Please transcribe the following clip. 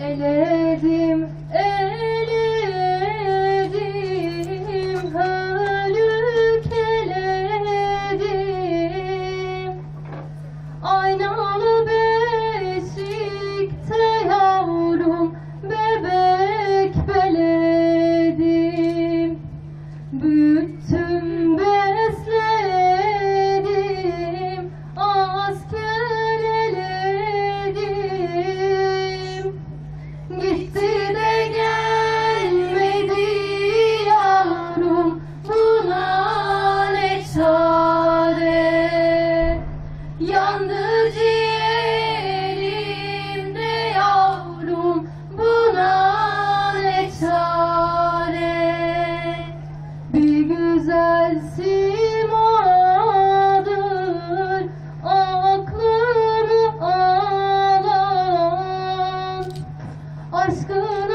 eledim simadır aklını alan aşkın